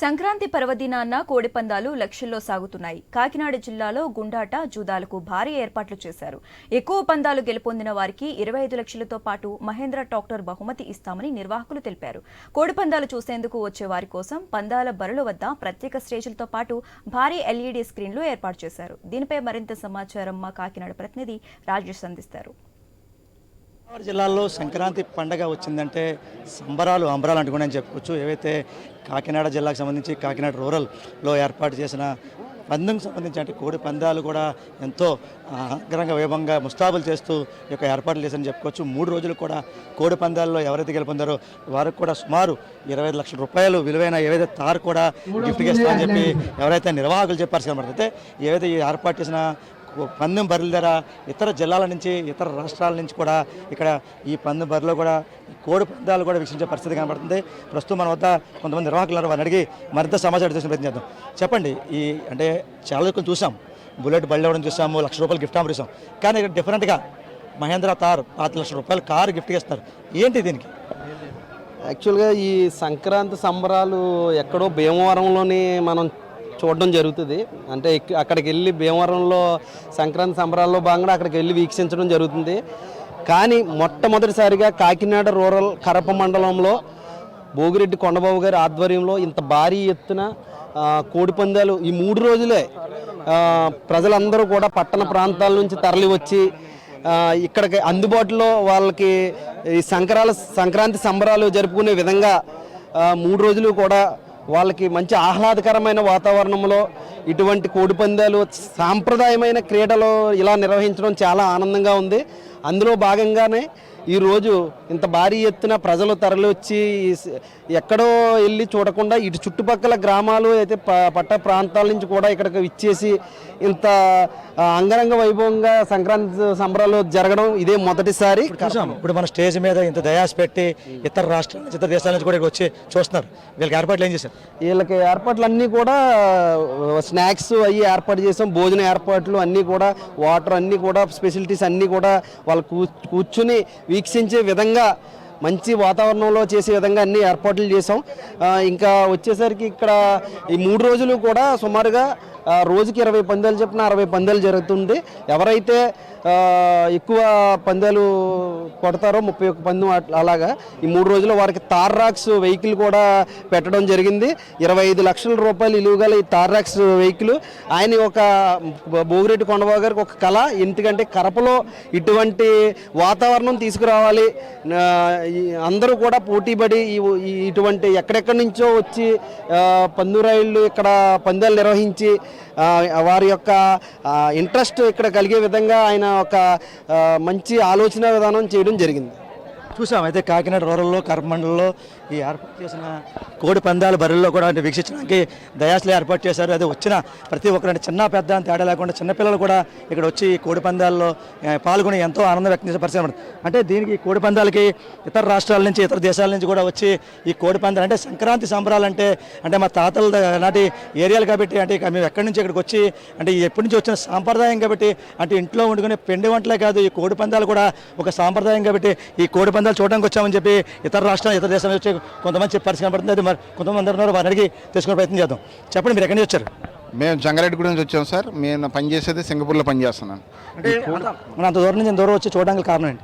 సంక్రాంతి పర్వదినాన్న కోడిపందాలు లక్షల్లో సాగుతున్నాయి. కాకినాడ జిల్లాలో గుండాట జూదాలకు భారీ ఏర్పాట్లు చేశారు. ఎక్కువ పందాలు గెలుపొందిన వారికి ఇరవై ఐదు లక్షలతో పాటు మహేంద్ర టాక్టర్ బహుమతి ఇస్తామని నిర్వాహకులు తెలిపారు. కోడిపందాలు చూసేందుకు వచ్చే వారి కోసం పందాల బరుల వద్ద ప్రత్యేక స్టేజీలతో పాటు భారీ ఎల్ఈడీ స్క్రీన్లు ఏర్పాటు చేశారు. దీనిపై మరింత సమాచారం మా కాకినాడ ప్రతినిధి రాజేష్ అందిస్తారు. గోదావరి జిల్లాలో సంక్రాంతి పండగ వచ్చిందంటే సంబరాలు అంబరాలు అంటుకుని చెప్పుకోవచ్చు. ఏవైతే కాకినాడ జిల్లాకు సంబంధించి కాకినాడ రూరల్లో ఏర్పాటు చేసిన పందెంకి సంబంధించి అంటే కోడి పందాలు కూడా ఎంతో ఆ, అంగరంగ వైభవంగా ముస్తాబులు చేస్తూ ఈ యొక్క ఏర్పాట్లు చేశారని చెప్పుకోవచ్చు. మూడు రోజులు కూడా కోడి పందాల్లో ఎవరైతే గెలుపొందారో వారికి కూడా సుమారు ఇరవై ఐదు లక్షల రూపాయలు విలువైన ఏవైతే తారు కూడా గిఫ్ట్గా ఇస్తామని చెప్పి ఎవరైతే నిర్వాహకులు చెప్పారు అయితే ఏవైతే ఈ ఏర్పాటు చేసిన పందెం బర్రెల ధర ఇతర జిల్లాల నుంచి ఇతర రాష్ట్రాల నుంచి కూడా ఇక్కడ ఈ పందెం బరిలో కూడా కోడి పందాలు కూడా వీక్షించే పరిస్థితి కనబడుతుంది. ప్రస్తుతం మన వద్ద కొంతమంది నిర్వాహకులు ఉన్నారు. వారిని అడిగి మరింత సమాచారం చేసిన ప్రయత్నం చేద్దాం. చెప్పండి ఈ అంటే చాలా ఎక్కువ చూసాం. బుల్లెట్ బళ్ళు ఇవ్వడం చూసాము లక్ష రూపాయలు గిఫ్ట్ ఆఫర్ కానీ ఇక్కడ డిఫరెంట్గా మహేంద్ర తార్ పాతి లక్షల రూపాయలు కారు గిఫ్ట్గా ఇస్తారు ఏంటి దీనికి? యాక్చువల్గా ఈ సంక్రాంతి సంబరాలు ఎక్కడో భీమవరంలోని మనం చూడడం జరుగుతుంది. అంటే అక్కడికి వెళ్ళి భీమవరంలో సంక్రాంతి సంబరాల్లో భాగంగా అక్కడికి వెళ్ళి వీక్షించడం జరుగుతుంది. కానీ మొట్టమొదటిసారిగా కాకినాడ రూరల్ కరప మండలంలో భోగిరెడ్డి కొండబాబు గారి ఆధ్వర్యంలో ఇంత భారీ ఎత్తున కోడిపందాలు ఈ మూడు రోజులే ప్రజలందరూ కూడా పట్టణ ప్రాంతాల నుంచి తరలి వచ్చి ఇక్కడికి అందుబాటులో వాళ్ళకి ఈ సంక్రాల సంక్రాంతి సంబరాలు జరుపుకునే విధంగా మూడు రోజులు కూడా వాళ్ళకి మంచి ఆహ్లాదకరమైన వాతావరణంలో ఇటువంటి కోడిపందాలు సాంప్రదాయమైన క్రీడలు ఇలా నిర్వహించడం చాలా ఆనందంగా ఉంది. అందులో భాగంగానే ఈరోజు ఇంత భారీ ఎత్తున ప్రజలు తరలి వచ్చి ఈ స- ఎక్కడో వెళ్ళి చూడకుండా ఇటు చుట్టుపక్కల గ్రామాలు అయితే ప- పట్ట ప్రాంతాల నుంచి కూడా ఇక్కడికి ఇచ్చేసి ఇంత అంగరంగ వైభవంగా సంక్రాంతి సంబరాలు జరగడం ఇదే మొదటిసారి. ఇప్పుడు మన స్టేజ్ మీద ఇంత దయాస్ పెట్టి ఇతర రాష్ట్రాల నుంచి ఇతర దేశాల నుంచి కూడా ఇక్కడ వచ్చి చూస్తున్నారు. వీళ్ళకి ఏర్పాట్లు ఏం చేశారు? వీళ్ళకి ఏర్పాట్లు అన్నీ కూడా స్నాక్స్ అవి ఏర్పాటు చేసాం. భోజన ఏర్పాట్లు అన్నీ కూడా వాటర్ అన్నీ కూడా ఫెసిలిటీస్ అన్నీ కూడా వాళ్ళు కూర్చుని వీక్షించే విధంగా మంచి వాతావరణంలో చేసే విధంగా అన్ని ఏర్పాట్లు చేసాం ఇంకా వచ్చేసరికి ఇక్కడ ఈ మూడు రోజులు కూడా సుమారుగా రోజుకి ఇరవై పందాలు చెప్పిన అరవై పందాలు జరుగుతుంది ఎవరైతే ఎక్కువ పందాలు కొడతారో ముప్పై ఒక్క పందెం అట్లా- అలాగా ఈ మూడు రోజులు వారికి తార్రాక్స్ వెహికల్ కూడా పెట్టడం జరిగింది. ఇరవై ఐదు లక్షల రూపాయలు ఇలువగల ఈ తార్రాక్స్ వెహికల్. ఆయన ఒక భోగిరెడ్డి కొండబాబు గారికి ఒక కళ. ఎందుకంటే కరపలో ఇటువంటి వాతావరణం తీసుకురావాలి. అందరూ కూడా పోటీపడి ఇటువంటి ఎక్కడెక్కడి నుంచో వచ్చి పందురాయిళ్ళు ఇక్కడ పందాలు నిర్వహించి వారి యొక్క ఇంట్రెస్ట్ ఇక్కడ కలిగే విధంగా ఆయన ఒక మంచి ఆలోచన విధానం చేయడం జరిగింది. చూసాం. అయితే కాకినాడ రూరల్లో కర్మండల్లో ఈ ఏర్పాటు చేసిన కోడి పందాల బరుల్లో కూడా వీక్షించడానికి దయాసులు ఏర్పాటు చేశారు. అదే వచ్చిన ప్రతి ఒక్కరు అంటే చిన్న పెద్ద అని తేడా లేకుండా చిన్నపిల్లలు కూడా ఇక్కడ వచ్చి ఈ కోడి పందాల్లో పాల్గొని ఎంతో ఆనందం వ్యక్తం చేసే పరిస్థితి అంటే దీనికి కోడి పందాలకి ఇతర రాష్ట్రాల నుంచి ఇతర దేశాల నుంచి కూడా వచ్చి ఈ కోడి పందాలు అంటే సంక్రాంతి సంబరాలు అంటే అంటే మా తాతల నాటి ఏరియాలు కాబట్టి అంటే మేము ఎక్కడి నుంచి ఇక్కడికి వచ్చి అంటే ఎప్పటి నుంచి వచ్చిన సాంప్రదాయం కాబట్టి అంటే ఇంట్లో వండుకునే పిండి వంటలే కాదు ఈ కోడి పందాలు కూడా ఒక సాంప్రదాయం కాబట్టి ఈ కోడి పందాలు చూడడానికి వచ్చామని చెప్పి ఇతర రాష్ట్రాలు ఇతర దేశాల వచ్చి కొంతమంది చెప్పి పరిస్థితి కనబడుతుంది అది మరి కొంతమంది ఉన్నారు. వారిని అడిగి తెలుసుకునే ప్రయత్నం చేద్దాం. చెప్పండి మీరు ఎక్కడి నుంచి వచ్చారు? మేము జంగారెడ్డి నుంచి వచ్చాం సార్. నేను పనిచేసేది సింగపూర్లో పనిచేస్తున్నాను. అంటే అంత- మన అంత దూరం నుంచి దూరం వచ్చి చూడడానికి కారణం ఏంటి?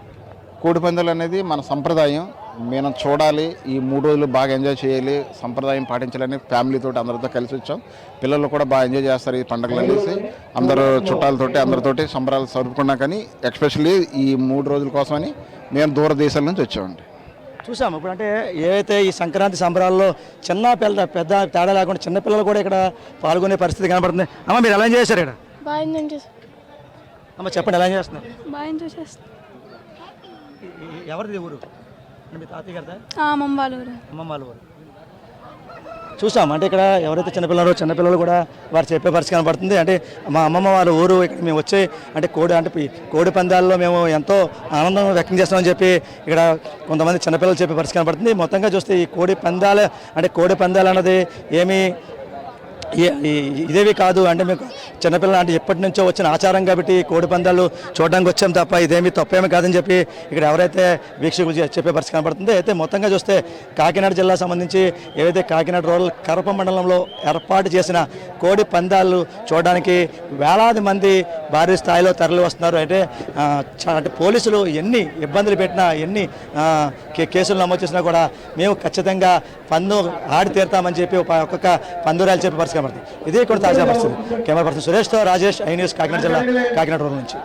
కోడి పందాలు అనేది మన సంప్రదాయం. మేము చూడాలి ఈ మూడు రోజులు బాగా ఎంజాయ్ చేయాలి సంప్రదాయం పాటించాలని ఫ్యామిలీతో అందరితో కలిసి వచ్చాం. పిల్లలు కూడా బాగా ఎంజాయ్ చేస్తారు ఈ పండుగలు అనేసి. అందరూ చుట్టాలతోటి అందరితోటి సంబరాలు జరుపుకున్నా కానీ ఎక్స్పెషల్లీ ఈ మూడు రోజుల కోసమని మేము దూర దేశాల నుంచి వచ్చామండి చూసాము ఇప్పుడు అంటే ఏవైతే ఈ సంక్రాంతి సంబరాల్లో చిన్న పిల్ల పెద్ద తేడా లేకుండా చిన్న పిల్లలు కూడా ఇక్కడ పాల్గొనే పరిస్థితి కనబడుతుంది. అమ్మ మీరు ఎలా ఎంజాయ్ చేశారు ఇక్కడ? అమ్మ చెప్పండి ఎలా ఎంజాయ్ చేస్తున్నారు? బాగా ఎవరిది ఊరు? అంటే మీ తాతయ్య గారిదా అమ్మమ్మ వాళ్ళ ఊరు. అమ్మమ్మ వాళ్ళ ఊరు. చూసాం. అంటే ఇక్కడ ఎవరైతే చిన్నపిల్లలు చిన్నపిల్లలు కూడా వారు చెప్పే పరిస్థితి కనబడుతుంది. అంటే మా అమ్మమ్మ వాళ్ళ ఊరు ఇక్కడ మేము వచ్చే అంటే కోడి అంటే కోడి పందాల్లో మేము ఎంతో ఆనందం వ్యక్తం చేస్తామని చెప్పి ఇక్కడ కొంతమంది చిన్నపిల్లలు చెప్పే పరిస్థితి కనబడుతుంది. మొత్తంగా చూస్తే ఈ కోడి పందాలు అంటే కోడి పందాలు అన్నది ఏమీ ఇదేవి కాదు అంటే మీకు చిన్నపిల్లలు అంటే ఎప్పటి నుంచో వచ్చిన ఆచారం కాబట్టి కోడి పందాలు చూడడానికి వచ్చాం తప్ప ఇదేమి తప్పేమి కాదని చెప్పి ఇక్కడ ఎవరైతే వీక్షకులు చే- చెప్పే పరిస్థితి కనబడుతుంది అయితే మొత్తంగా చూస్తే కాకినాడ జిల్లా సంబంధించి ఏవైతే కాకినాడ రూరల్ కరప మండలంలో ఏర్పాటు చేసిన కోడి పందాలు చూడడానికి వేలాది మంది భారీ స్థాయిలో తరలి వస్తున్నారు. అంటే అంటే పోలీసులు ఎన్ని ఇబ్బందులు పెట్టినా ఎన్ని కేసులు నమోదు చేసినా కూడా మేము ఖచ్చితంగా పందు ఆడి తీరుతామని చెప్పి ఒక- ఒక్కొక్క పందురాలు చెప్పే పరిస్థితి కనబడుతుంది ఇదే కూడా తాజా పరిస్థితి. కెమెరా పర్సన్ సురేష్తో రాజేష్ ఐ న్యూస్ కాకినాడ జిల్లా కాకినాడ రూమ్ నుంచి.